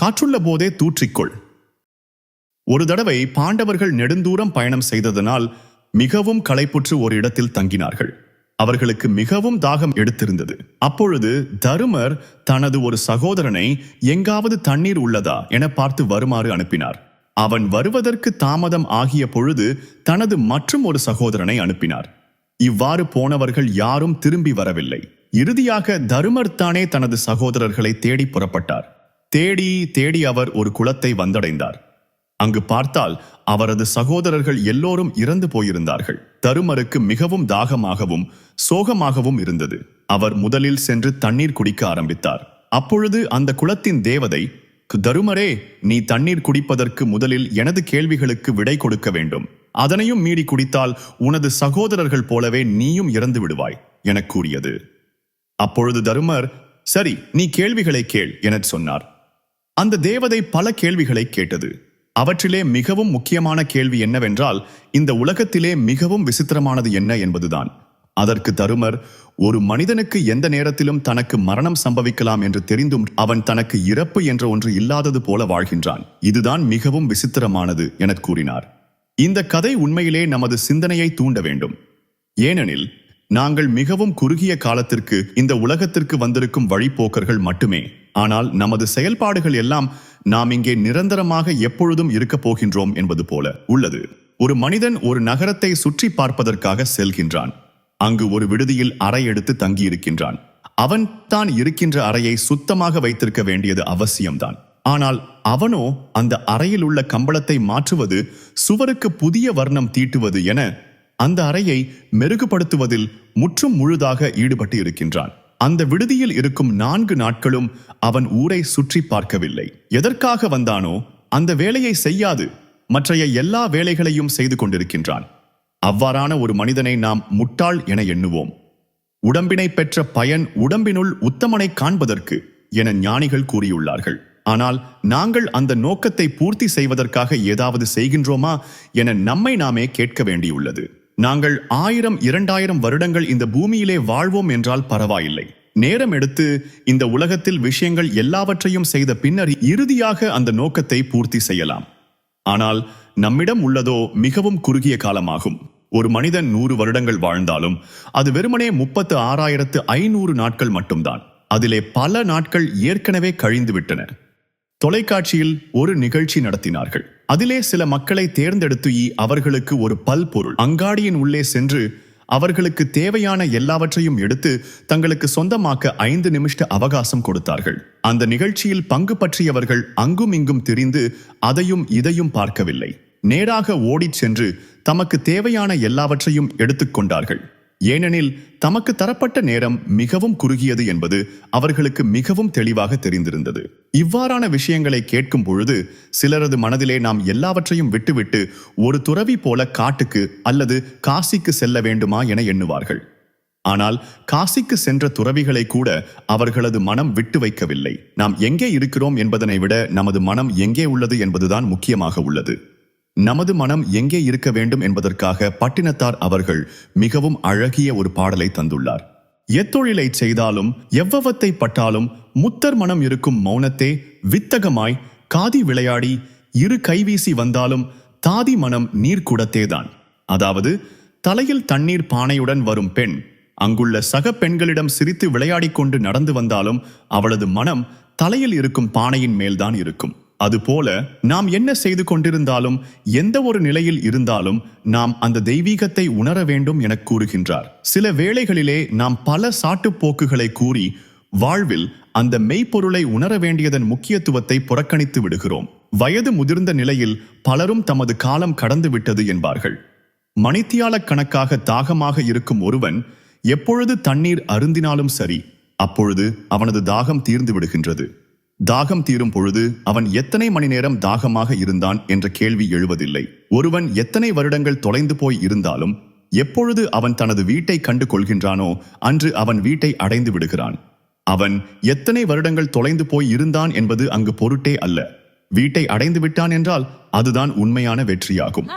காற்றுள்ள போதே தூற்றிக்கொள். ஒரு தடவை பாண்டவர்கள் நெடுந்தூரம் பயணம் செய்ததனால் மிகவும் களைப்புற்று ஒரு இடத்தில் தங்கினார்கள். அவர்களுக்கு மிகவும் தாகம் எடுத்திருந்தது. அப்பொழுது தருமர் தனது ஒரு சகோதரனை எங்காவது தண்ணீர் உள்ளதா? என பார்த்து வருமாறு அனுப்பினார். அவன் வருவதற்கு தாமதம் ஆகிய பொழுது தனது மற்றும் ஒரு சகோதரனை அனுப்பினார். இவ்வாறு போனவர்கள் யாரும் திரும்பி வரவில்லை. இறுதியாக தருமர் தானே தனது சகோதரர்களை தேடி புறப்பட்டார். தேடி தேடி அவர் ஒரு குளத்தை வந்தடைந்தார். அங்கு பார்த்தால் அவரது சகோதரர்கள் எல்லோரும் இறந்து போயிருந்தார்கள். தருமருக்கு மிகவும் தாகமாகவும் சோகமாகவும் இருந்தது. அவர் முதலில் சென்று தண்ணீர் குடிக்க ஆரம்பித்தார். அப்பொழுது அந்த குளத்தின் தேவதை தருமரே நீ தண்ணீர் குடிப்பதற்கு முதலில் எனது கேள்விகளுக்கு விடை கொடுக்க வேண்டும். அதனையும் மீறி குடித்தால் உனது சகோதரர்கள் போலவே நீயும் இறந்து விடுவாய் எனக் கூறியது. அப்பொழுது தருமர் சரி நீ கேள்விகளை கேள் எனச் சொன்னார். அந்த தேவதை பல கேள்விகளை கேட்டது. அவற்றிலே மிகவும் முக்கியமான கேள்வி என்னவென்றால் இந்த உலகத்திலே மிகவும் விசித்திரமானது என்ன என்பதுதான். அதற்கு தருமர் ஒரு மனிதனுக்கு எந்த நேரத்திலும் தனக்கு மரணம் சம்பவிக்கலாம் என்று தெரிந்தும் அவன் தனக்கு இறப்பு என்ற ஒன்று இல்லாதது போல வாழ்கின்றான். இதுதான் மிகவும் விசித்திரமானது எனக் கூறினார். இந்த கதை உண்மையிலே நமது சிந்தனையை தூண்ட வேண்டும். ஏனெனில் நாங்கள் மிகவும் குறுகிய காலத்திற்கு இந்த உலகத்திற்கு வந்திருக்கும் வழிப்போக்கர்கள் மட்டுமே. ஆனால் நமது செயல்பாடுகள் எல்லாம் நாம் இங்கே நிரந்தரமாக எப்பொழுதும் இருக்கப் போகின்றோம் என்பது போல உள்ளது. ஒரு மனிதன் ஒரு நகரத்தை சுற்றி பார்ப்பதற்காக செல்கின்றான். அங்கு ஒரு விடுதியில் அறை எடுத்து தங்கியிருக்கின்றான். அவன் தான் இருக்கின்ற அறையை சுத்தமாக வைத்திருக்க வேண்டியது அவசியம்தான். ஆனால் அவனோ அந்த அறையில் உள்ள கம்பளத்தை மாற்றுவது சுவருக்கு புதிய வர்ணம் தீட்டுவது என அந்த அறையை மெருகுபடுத்துவதில் முற்றும் முழுதாக ஈடுபட்டு இருக்கின்றான் அந்த விடுதியில் இருக்கும் நான்கு நாட்களும் அவன் ஊரை சுற்றி பார்க்கவில்லை. எதற்காக வந்தானோ அந்த வேலையை செய்யாது. மற்றைய எல்லா வேலைகளையும் செய்து கொண்டிருக்கின்றான். அவ்வாறான ஒரு மனிதனை நாம் முட்டாள் என எண்ணுவோம். உடம்பினை பெற்ற பயன் உடம்பினுள் உத்தமனை காண்பதற்கு என ஞானிகள் கூறியுள்ளார்கள். ஆனால் நாங்கள் அந்த நோக்கத்தை பூர்த்தி செய்வதற்காக ஏதாவது செய்கின்றோமா என நம்மை நாமே கேட்க வேண்டியுள்ளது. நாங்கள் ஆயிரம் இரண்டாயிரம் வருடங்கள் இந்த பூமியிலே வாழ்வோம் என்றால் பரவாயில்லை. நேரம் எடுத்து இந்த உலகத்தில் விஷயங்கள் எல்லாவற்றையும் செய்த பின்னர் இறுதியாக அந்த நோக்கத்தை பூர்த்தி செய்யலாம். ஆனால் நம்மிடம் உள்ளதோ மிகவும் குறுகிய காலமாகும். ஒரு மனிதன் நூறு வருடங்கள் வாழ்ந்தாலும் அது வெறுமனே முப்பத்து ஆறாயிரத்து ஐநூறு நாட்கள் மட்டும்தான். அதிலே பல நாட்கள் ஏற்கனவே கழிந்துவிட்டன. தொலைக்காட்சியில் ஒரு நிகழ்ச்சி நடத்தினார்கள். அதிலே சில மக்களை தேர்ந்தெடுத்து இ- அவர்களுக்கு ஒரு பல்பொருள். அங்காடியின் உள்ளே சென்று அவர்களுக்கு தேவையான எல்லாவற்றையும் எடுத்து தங்களுக்கு சொந்தமாக்க ஐந்து நிமிஷ அவகாசம் கொடுத்தார்கள். அந்த நிகழ்ச்சியில் பங்கு பற்றியவர்கள் அங்கும் இங்கும் திரிந்து அதையும் இதையும் பார்க்கவில்லை. நேராக ஓடிச் சென்று தமக்கு தேவையான எல்லாவற்றையும் எடுத்துக்கொண்டார்கள் ஏனெனில் தமக்கு தரப்பட்ட நேரம் மிகவும் குறுகியது என்பது அவர்களுக்கு மிகவும் தெளிவாக தெரிந்திருந்தது. இவ்வாறான விஷயங்களை கேட்கும் பொழுது சிலரது மனதிலே நாம் எல்லாவற்றையும் விட்டுவிட்டு ஒரு துறவி போல காட்டுக்கு அல்லது காசிக்கு செல்ல வேண்டுமா என எண்ணுவார்கள். ஆனால் காசிக்கு சென்ற துறவிகளை கூட அவர்களது மனம் விட்டு வைக்கவில்லை. நாம் எங்கே இருக்கிறோம் என்பதனை விட நமது மனம் எங்கே உள்ளது என்பதுதான் முக்கியமாக உள்ளது. நமது மனம் எங்கே இருக்க வேண்டும் என்பதற்காக பட்டினத்தார் அவர்கள் மிகவும் அழகிய ஒரு பாடலை தந்துள்ளார். எத்தொழிலை செய்தாலும் எவ்வவத்தை பட்டாலும் முத்தர் மனம் இருக்கும் மௌனத்தே வித்தகமாய் காதி விளையாடி இரு கைவீசி வந்தாலும் தாதி மனம் நீர்க்குடத்தேதான் அதாவது தலையில் தண்ணீர் பானையுடன் வரும் பெண் அங்குள்ள சக பெண்களிடம் சிரித்து விளையாடிக் கொண்டு நடந்து வந்தாலும் அவளது மனம் தலையில் இருக்கும் பானையின் மேல்தான் இருக்கும். அதுபோல நாம் என்ன செய்து கொண்டிருந்தாலும் எந்த ஒரு நிலையில் இருந்தாலும் நாம் அந்த தெய்வீகத்தை உணர வேண்டும் என கூறுகின்றார். சில வேளைகளிலே நாம் பல சாட்டுப்போக்குகளை கூறி வாழ்வில் அந்த மெய்ப்பொருளை உணர வேண்டியதன் முக்கியத்துவத்தை புறக்கணித்து விடுகிறோம். வயது முதிர்ந்த நிலையில் பலரும் தமது காலம் கடந்து விட்டது என்பார்கள். மணித்தியால கணக்காக தாகமாக இருக்கும் ஒருவன் எப்பொழுது தண்ணீர் அருந்தினாலும் சரி அப்பொழுது அவனது தாகம் தீர்ந்து விடுகின்றது. தாகம் தீரும் பொழுது அவன் எத்தனை மணி நேரம் தாகமாக இருந்தான் என்ற கேள்வி எழுவதில்லை. ஒருவன் எத்தனை வருடங்கள் தொலைந்து போய் இருந்தாலும் எப்பொழுது அவன் தனது வீட்டை கண்டு கொள்கின்றானோ அன்று அவன் வீட்டை அடைந்து விடுகிறான். அவன் எத்தனை வருடங்கள் தொலைந்து போய் இருந்தான் என்பது அங்கு பொருட்டே அல்ல. வீட்டை அடைந்து விட்டான் என்றால் அதுதான் உண்மையான வெற்றியாகும்.